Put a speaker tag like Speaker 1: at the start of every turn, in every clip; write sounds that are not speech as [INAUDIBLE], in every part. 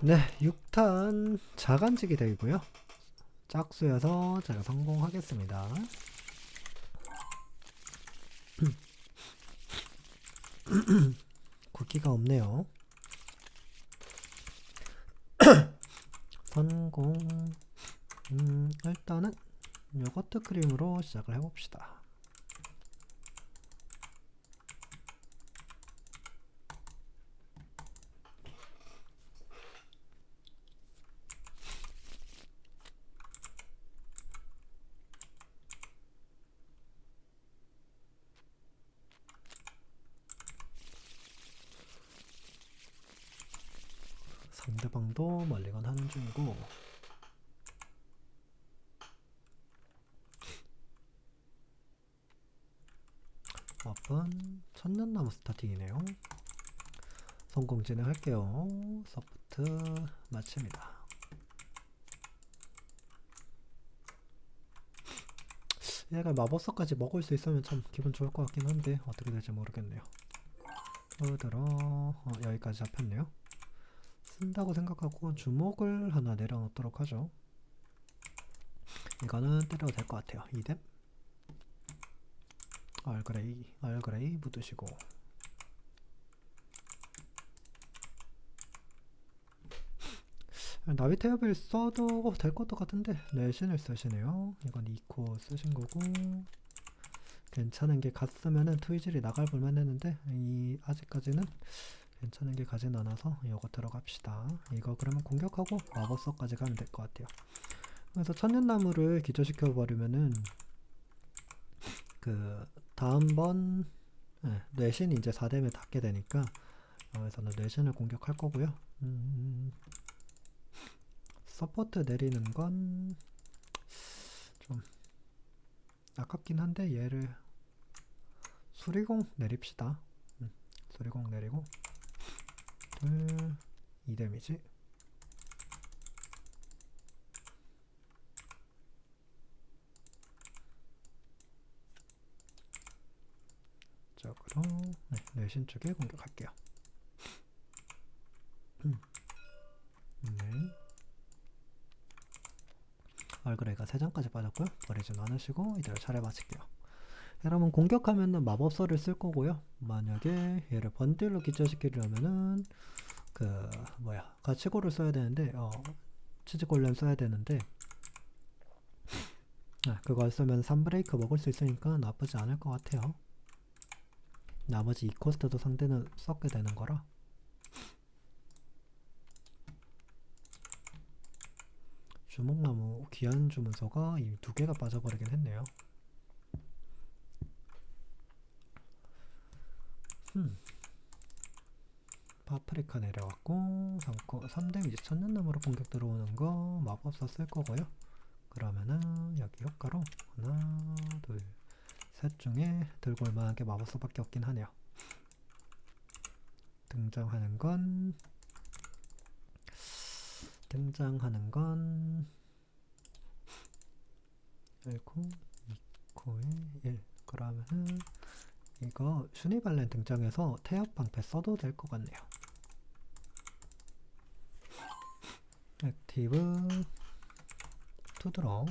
Speaker 1: 네, 6탄 자간직이 되고요. 짝수여서 제가 성공하겠습니다. [CLEARS THROAT] 굵기가 없네요. [CLEARS THROAT] 성공. 음, 일단은 요거트 크림으로 시작을 해봅시다. 상대방도 멀리건 하는 중이고. 와픈 천년나무 스타팅이네요. 성공 진행할게요. 서포트 마칩니다. 얘가 마법사까지 먹을 수 있으면 참 기분 좋을 것 같긴 한데 어떻게 될지 모르겠네요. 들어 어, 여기까지 잡혔네요 쓴다고 생각하고 주먹을 하나 내려놓도록 하죠. 이거는 때려도 될 것 같아요. 이뎀 얼그레이 얼그레이 묻으시고 [LAUGHS] 나비테어빌 써도 될 것도 같은데 내신을 쓰시네요. 이건 2코 쓰신 거고 괜찮은 게 갔으면은 트위질이 나갈 볼만 했는데 이 아직까지는 괜찮은 게 가진 않아서 이거 들어갑시다. 이거 그러면 공격하고 마법서까지 가면 될 것 같아요. 그래서 천년나무를 기절시켜 버리면은 그 다음번 네, 뇌신 이제 4뎀에 닿게 되니까 여기서는 뇌신을 공격할 거고요. 음, 서포트 내리는 건 좀 아깝긴 한데 얘를 수리공 내립시다. 음, 수리공 내리고 둘, 2 데미지. 쪽으로 네, 내신 쪽에 공격할게요. 음. 네. 얼그레이가 3장까지 빠졌고요. 버리진 않으시고 이대로 차례 마칠게요. 여러분 공격하면은 마법서를 쓸 거고요. 만약에 얘를 번딜로 기절시키려면은 그 뭐야 가치고를 써야 되는데 어 치즈골렘 써야 되는데 아, 그걸 쓰면 3브레이크 먹을 수 있으니까 나쁘지 않을 것 같아요. 나머지 2코스트도 상대는 썩게 되는 거라 주먹나무 귀한 주문서가 이미 두 개가 빠져버리긴 했네요. 음. 파프리카 내려왔고 3코 3데미지 천년나무로 공격 들어오는 거 마법사 쓸 거고요. 그러면은 여기 효과로 하나 둘 셋 중에 들고 올 만한 게 마법사밖에 없긴 하네요. 등장하는 건 등장하는 건 1코 2코에 1 그러면은 이거 슈니발렌 등장해서 태엽 방패 써도 될 것 같네요. 액티브. 투드러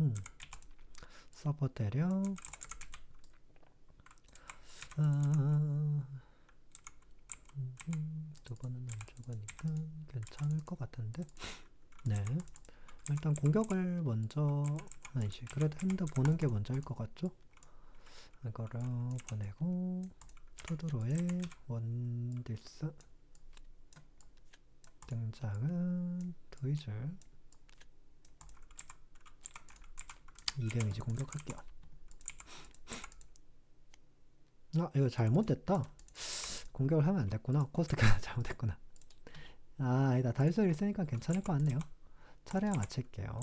Speaker 1: 음. 서버 때려 아, 음, 두 번은 안 죽으니까 괜찮을 것 같은데? 네. 일단 공격을 먼저 아니지. 그래도 핸드 보는 게 먼저일 것 같죠 이거를 보내고 투드로의 원딜스 등장은 트위즐 2데미지 공격할게요. 아 이거 잘못됐다. 공격을 하면 안됐구나. 코스트가 [LAUGHS] 잘못됐구나. 아 아니다. 달소를 쓰니까 괜찮을 것 같네요. 차례 마칠게요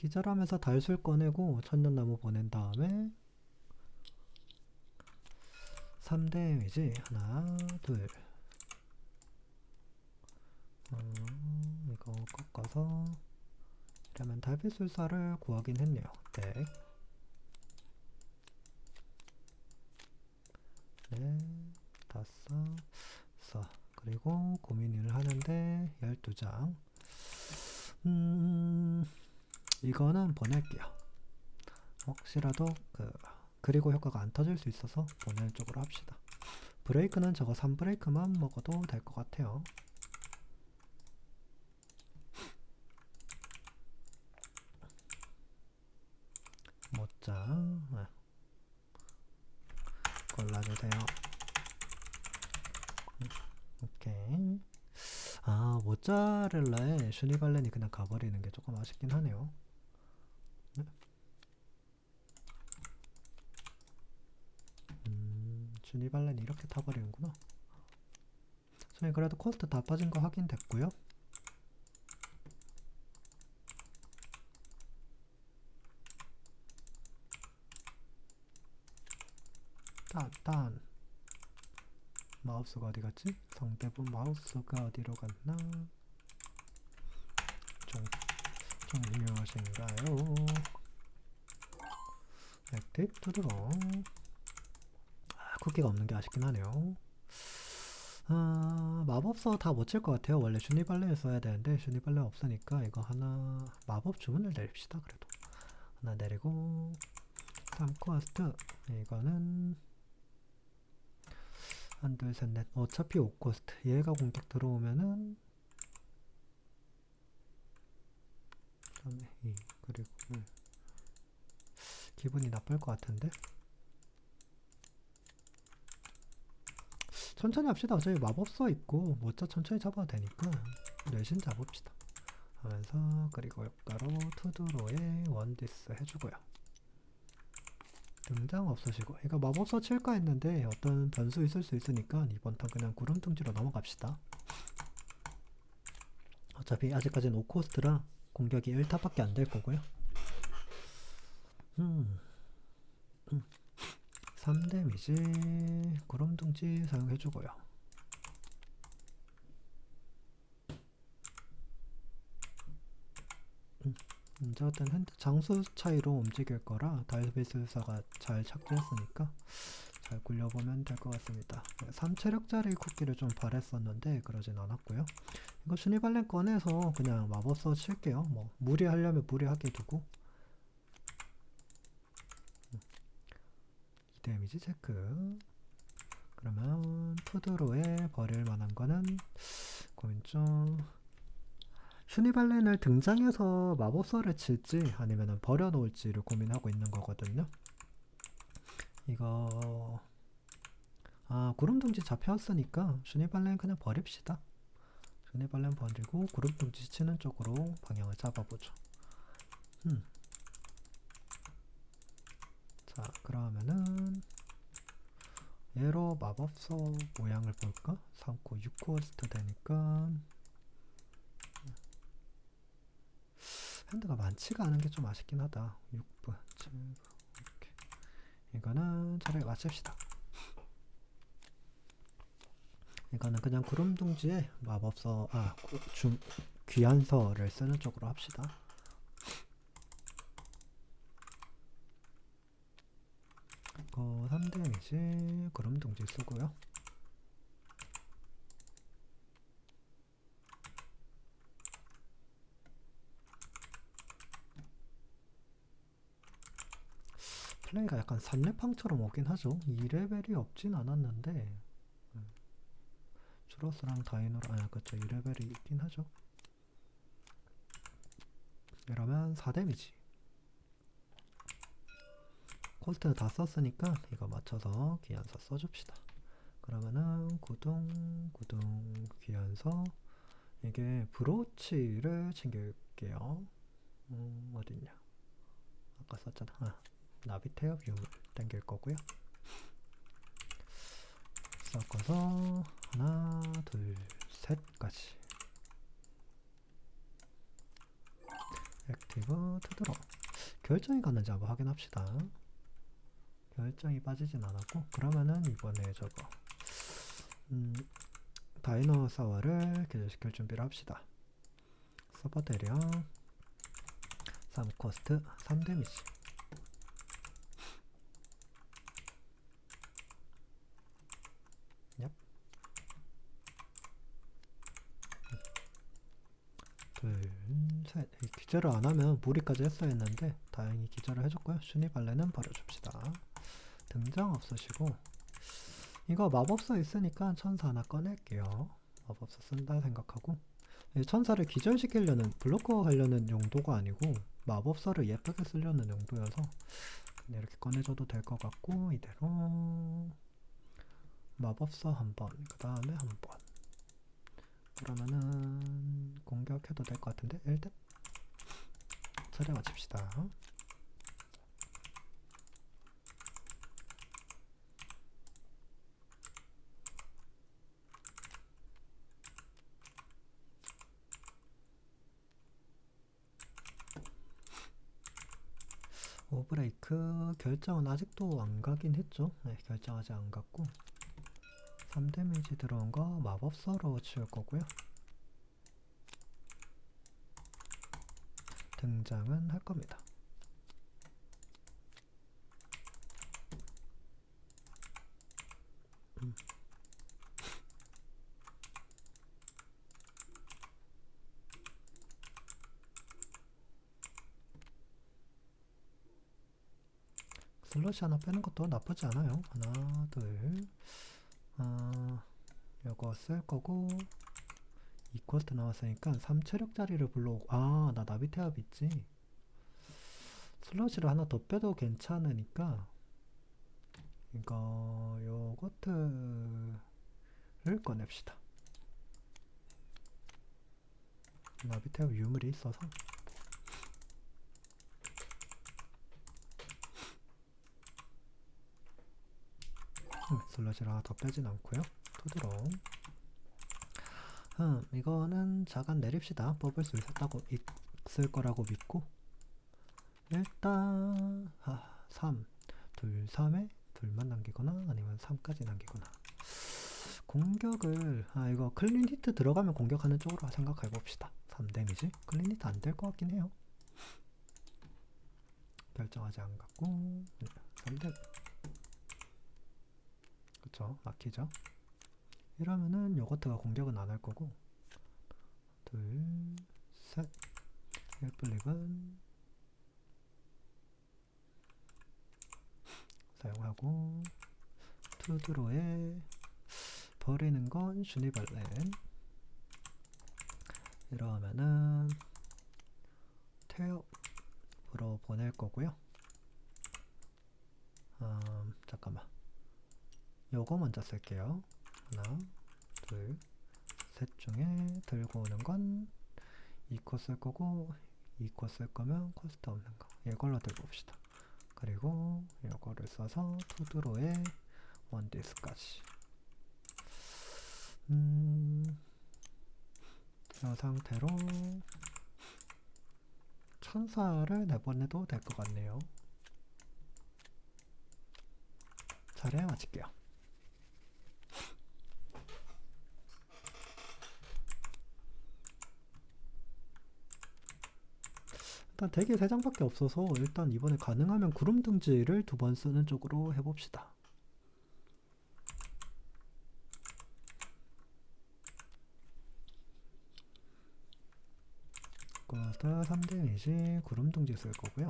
Speaker 1: 기절하면서 달술 꺼내고 천년나무 보낸 다음에 3데미지 하나 둘 음, 이거 꺾어서 이러면 달빛술사를 구하긴 했네요 네. 넷, 다섯, 서 그리고 고민을 하는데 12장. 음, 이거는 보낼게요. 혹시라도 그 그리고 효과가 안 터질 수 있어서 보내는 쪽으로 합시다. 브레이크는 저거 3브레이크만 먹어도 될 것 같아요. 모짜 네. 골라주세요. 음, 오케이. 아 모짜렐라에 슈니발렌이 그냥 가버리는 게 조금 아쉽긴 하네요. 음, 슈니발렌이 이렇게 타버리는구나. 저희 그래도 코스트 다 빠진 거 확인됐고요. 딴, 딴. 마우스가 어디 갔지? 성대분 마우스가 어디로 갔나? 좀, 좀 중요하신가요? 액티브 두드러. 아, 쿠키가 없는 게 아쉽긴 하네요. 아, 마법서 다 못 칠 것 같아요. 원래 슈니발레를 써야 되는데 슈니발레 없으니까 이거 하나 마법 주문을 내립시다. 그래도 하나 내리고 3코스트 이거는 한, 둘, 셋, 넷. 어차피 5코스트. 얘가 공격 들어오면은 그다음에 2 그리고 1 기분이 나쁠 것 같은데 천천히 합시다. 어차피 마법서 있고 모짜 천천히 잡아도 되니까 뇌신 잡읍시다. 하면서 그리고 효과로 투드로에 원디스 해주고요. 등장 없으시고 이거 마법서 칠까 했는데 어떤 변수 있을 수 있으니까 이번 턴 그냥 구름둥지로 넘어갑시다. 어차피 아직까지는 5코스트라 공격이 1타밖에 안 될 거고요. 음. 음. 3데미지 구름둥지 사용해주고요. 음. 이제 어떤 핸드 장수 차이로 움직일 거라 다이비스사가 잘 착지했으니까 잘 굴려보면 될 것 같습니다. 3체력짜리 쿠키를 좀 바랬었는데 그러진 않았고요. 이거 슈니발렌 꺼내서 그냥 마법서 칠게요. 뭐 무리하려면 무리하게 두고 데미지 체크 그러면 푸드로에 버릴 만한 거는 고민 좀 슈니발렌을 등장해서 마법서를 칠지 아니면 버려놓을지를 고민하고 있는 거거든요. 이거 아 구름둥지 잡혀왔으니까 슈니발렌 그냥 버립시다. 슈니발렌 버리고 구름둥지 치는 쪽으로 방향을 잡아보죠. 음. 자 그러면은 얘로 마법서 모양을 볼까? 3코 6코스트 되니까 핸드가 많지가 않은 게 좀 아쉽긴 하다. 6분, 7분, 이렇게. 이거는 차라리 맞춥시다. 이거는 그냥 구름둥지에 마법서, 아, 중, 귀한서를 쓰는 쪽으로 합시다. 이거 3데미지 구름둥지 쓰고요. 플레이가 약간 산레팡처럼 오긴 하죠. 2레벨이 없진 않았는데 음. 주로스랑 다이노랑 아 그쵸 2레벨이 있긴 하죠. 이러면 4데미지 코스트 다 썼으니까 이거 맞춰서 귀한서 써줍시다. 그러면은 구동 구동 귀한서 이게 브로치를 챙길게요. 음, 어딨냐? 아까 썼잖아. 아. 나비테어 뷰 당길 거고요. 섞어서 하나, 둘, 셋까지. 액티브 투드로 결정이 갔는지 한번 확인합시다. 열정이 빠지진 않았고 그러면은 이번에 저거 음, 다이너사워를 개조시킬 준비를 합시다 서버 대량 3코스트 3데미지 얍. 둘, 셋. 기절을 안 하면 무리까지 했어야 했는데 다행히 기절을 해줬고요. 순위 발레는 버려줍시다. 등장 없으시고 이거 마법사 있으니까 천사 하나 꺼낼게요. 마법사 쓴다 생각하고 이 천사를 기절시키려는 블로커 하려는 용도가 아니고 마법사를 예쁘게 쓰려는 용도여서 그냥 이렇게 꺼내줘도 될 것 같고 이대로 마법사 한 번, 그 다음에 한 번. 그러면은 공격해도 될 것 같은데 일단 차례 맞춥시다. 오브레이크 결정은 아직도 안 가긴 했죠. 네, 결정 아직 안 갔고 3데미지 들어온 거 마법서로 치울 거고요. 등장은 할 겁니다. 음. 슬러시 하나 빼는 것도 나쁘지 않아요. 하나, 둘, 아, 요거 쓸 거고, 이코스트 나왔으니까 3체력짜리를 불러오고, 아, 나 나비태압 있지. 슬러시를 하나 더 빼도 괜찮으니까, 이거, 요거트를 꺼냅시다. 나비태압 유물이 있어서. 하나 더 빼진 않고요. 토드롱. 음, 이거는 자간 내립시다. 뽑을 수 있었다고 있을 거라고 믿고 일단 아, 3, 둘, 3에 둘만 남기거나 아니면 3까지 남기거나 공격을 아 이거 클린 히트 들어가면 공격하는 쪽으로 생각해 봅시다. 3 데미지 클린 히트 안 될 것 같긴 해요. 결정하지 않 갖고 3대 그쵸 막히죠. 이러면은 요거트가 공격은 안 할 거고. 둘셋. 헬플립은 사용하고 투드로에 버리는 건 슈니발렌. 이러면은 태엽으로 보낼 거고요. 음, 잠깐만 요거 먼저 쓸게요. 하나, 둘, 셋 중에 들고 오는 건 이코 쓸 거고 이코 쓸 거면 코스트 없는 거 이걸로 들고 옵시다. 그리고 요거를 써서 투드로에 원디스까지 음, 이 상태로 천사를 내보내도 될 것 같네요. 차례 마칠게요. 일단 대기 3장밖에 없어서 일단 이번에 가능하면 구름 등지를 두 번 쓰는 쪽으로 해봅시다. 코스트 3데미지 구름 등지 쓸 거고요.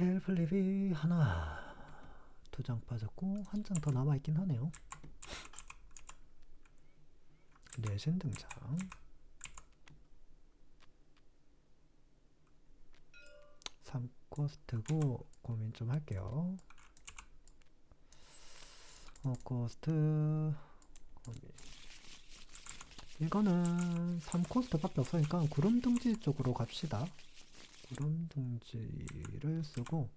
Speaker 1: 헬 플립이 하나 두 장 빠졌고 한 장 더 남아있긴 하네요. 내신 등장. 삼코스트고 고민 좀 할게요. 어 코스트 고민. 이거는 3코스트밖에 없으니까 구름 둥지 쪽으로 갑시다 구름 둥지를 쓰고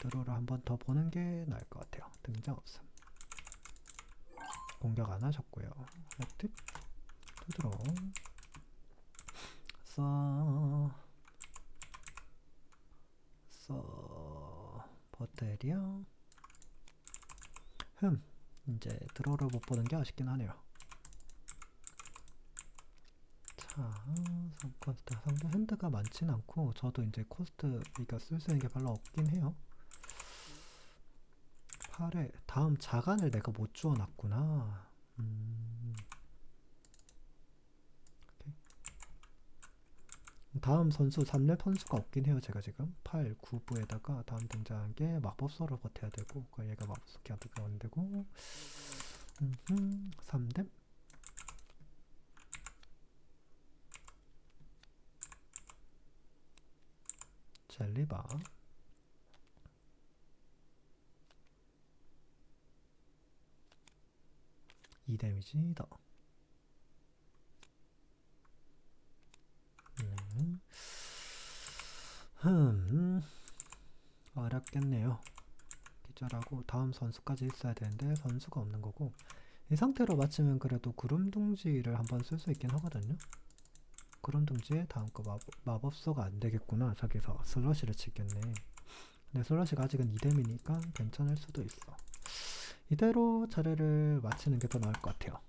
Speaker 1: 드로를 한 번 더 보는 게 나을 것 같아요. 등장 없음. 공격 안 하셨고요. 액팁 투드로 써, 써, 버테리아 흠 이제 드로를 못 보는 게 아쉽긴 하네요. 자, 3코스트. 상대 핸드가 많진 않고, 저도 이제 코스트, 이거 쓸수 있는 게 별로 없긴 해요. 8회, 다음 자간을 내가 못 주워놨구나. 음. 다음 선수 3렙 선수가 없긴 해요, 제가 지금. 8, 9부에다가 다음 등장한 게 마법서로 버텨야 되고, 그 얘가 마법서 기한테가 안 되고, 음, 3렙? 젤리바. 이 데미지 더. 음. 흠. 어렵겠네요. 기절하고 다음 선수까지 있어야 되는데 선수가 없는 거고 이 상태로 맞추면 그래도 구름 둥지를 한번 쓸 수 있긴 하거든요. 구름둥지에 다음 거 마법, 마법서가 안 되겠구나. 저기서 슬러시를 치겠네. 근데 슬러시가 아직은 2뎀이니까 괜찮을 수도 있어. 이대로 차례를 마치는 게 더 나을 것 같아요.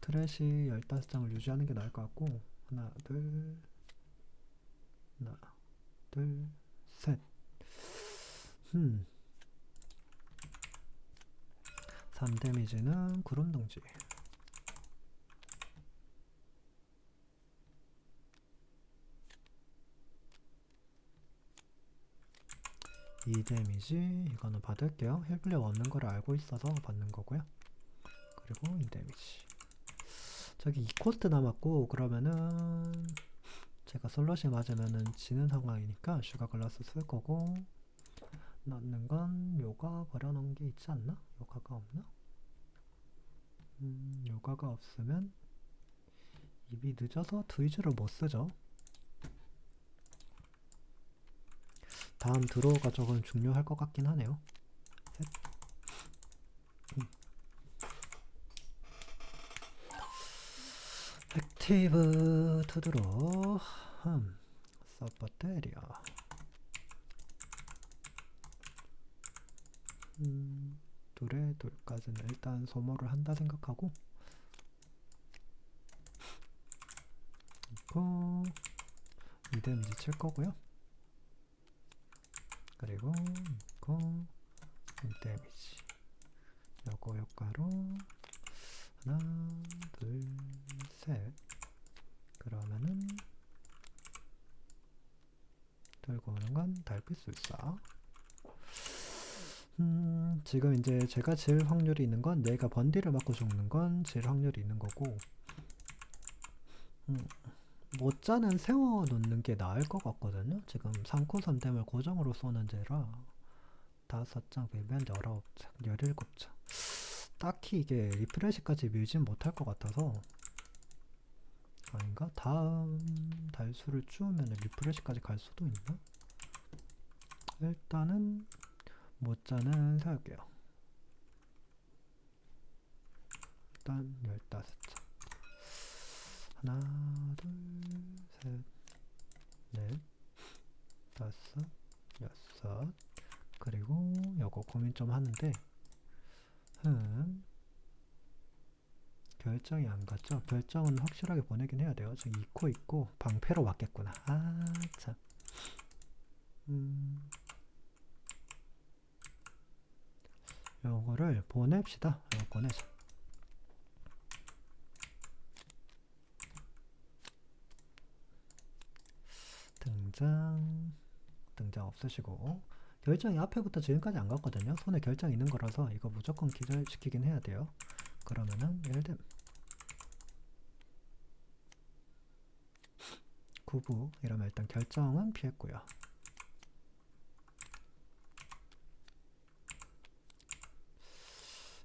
Speaker 1: 트래시 15장을 유지하는 게 나을 것 같고 하나 둘 하나 둘셋 음. 3 데미지는 구름 동지 이 데미지 이거는 받을게요 힐플레어 얻는 거를 알고 있어서 받는 거고요 그리고 이 데미지 저기 2코스트 남았고 그러면은 제가 솔러시 맞으면은 지는 상황이니까 슈가 글라스 쓸 거고 넣는 건 요가 버려놓은 게 있지 않나? 요가가 없나? 음, 요가가 없으면 입이 늦어서 트위즈를 못 쓰죠. 다음 드로우가 조금 중요할 것 같긴 하네요. 셋. 음. 액티브 투드로 흠 서포트 에리어 음, 둘에 둘까지는 일단 소모를 한다 생각하고 있고 이 데미지 칠 거고요 그리고 있고 이 데미지. 요거 효과로 하나 둘 셋. 그러면은 들고 오는 건 달빛 술사. 음, 지금 이제 제가 질 확률이 있는 건 얘가 번디를 맞고 죽는 건 질 확률이 있는 거고. 음, 모자는 세워 놓는 게 나을 것 같거든요. 지금 3코 3댐을 고정으로 쏘는 제라 다섯 장 배면 19장, 17장 딱히 이게 리프레시까지 밀진 못할 것 같아서 아닌가? 다음 달수를 주우면 리프레시까지 갈 수도 있나? 일단은 모자는 세울게요. 일단 15장. 하나, 둘, 셋, 넷, 다섯, 여섯. 그리고 요거 고민 좀 하는데, 흠. 결정이 안 갔죠? 결정은 확실하게 보내긴 해야 돼요. 저 2코 있고, 방패로 맞겠구나. 아, 참. 음. 요거를 보냅시다. 요거 보내자. 등장 등장 없으시고 결정이 앞에부터 지금까지 안 갔거든요. 손에 결정 있는 거라서 이거 무조건 기절시키긴 해야 돼요. 그러면은 1댐 9부 이러면 일단 결정은 피했고요.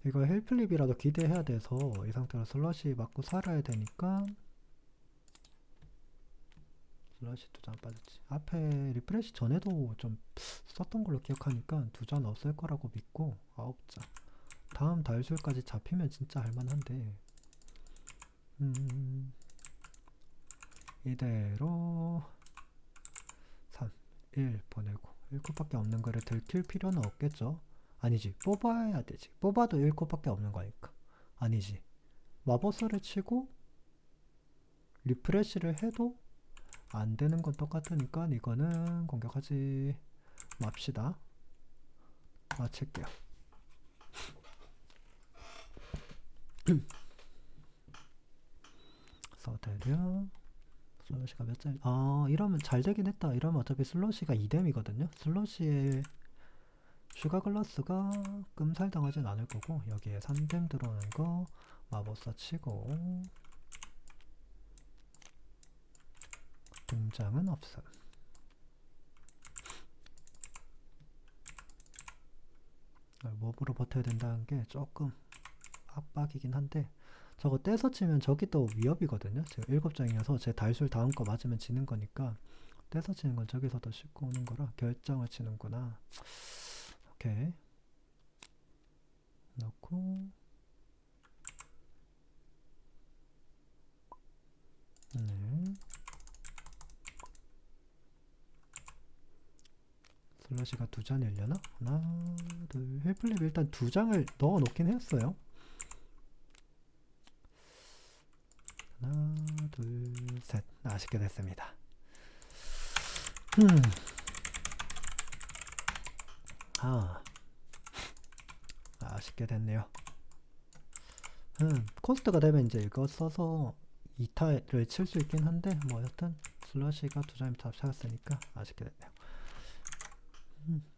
Speaker 1: 이거 헬플립이라도 기대해야 돼서 이 상태로 슬러시 맞고 살아야 되니까 슬러시 두장 빠졌지. 앞에 리프레시 전에도 좀 썼던 걸로 기억하니까 두장 없을 거라고 믿고 아홉 장. 다음 달술까지 잡히면 진짜 할만한데. 음 이대로 3 1 보내고 1컷밖에 없는 거를 들킬 필요는 없겠죠? 아니지. 뽑아야 되지. 뽑아도 1컷밖에 없는 거니까. 아니지. 마법사를 치고 리프레시를 해도 안 되는 건 똑같으니까 이거는 공격하지 맙시다. 마칠게요. 서대려 슬러시가 몇 짤? 아 이러면 잘 되긴 했다. 이러면 어차피 슬러시가 2뎀이거든요. 슬러시에 슈가 글라스가 끔살 당하진 않을 거고 여기에 3뎀 들어오는 거 마법사 치고 등장은 없음. 몹으로 버텨야 된다는 게 조금 압박이긴 한데 저거 떼서 치면 저기 또 위협이거든요. 지금 일곱 장이어서 제 달술 다음 거 맞으면 지는 거니까 떼서 치는 건 저기서 더 쉽고 오는 거라 결정을 치는구나. 오케이. 넣고 네. 슬러시가 두잔 열려나? 하나, 둘, 헬플립 일단 두 장을 넣어 놓긴 했어요. 하나, 둘, 셋. 아쉽게 됐습니다. 음. 아. 아쉽게 됐네요. 음, 코스트가 되면 이제 이거 써서 2타를 칠 수 있긴 한데, 뭐, 여튼, 슬러시가 두 장이 다 찾았으니까 아쉽게 됐네요. 음.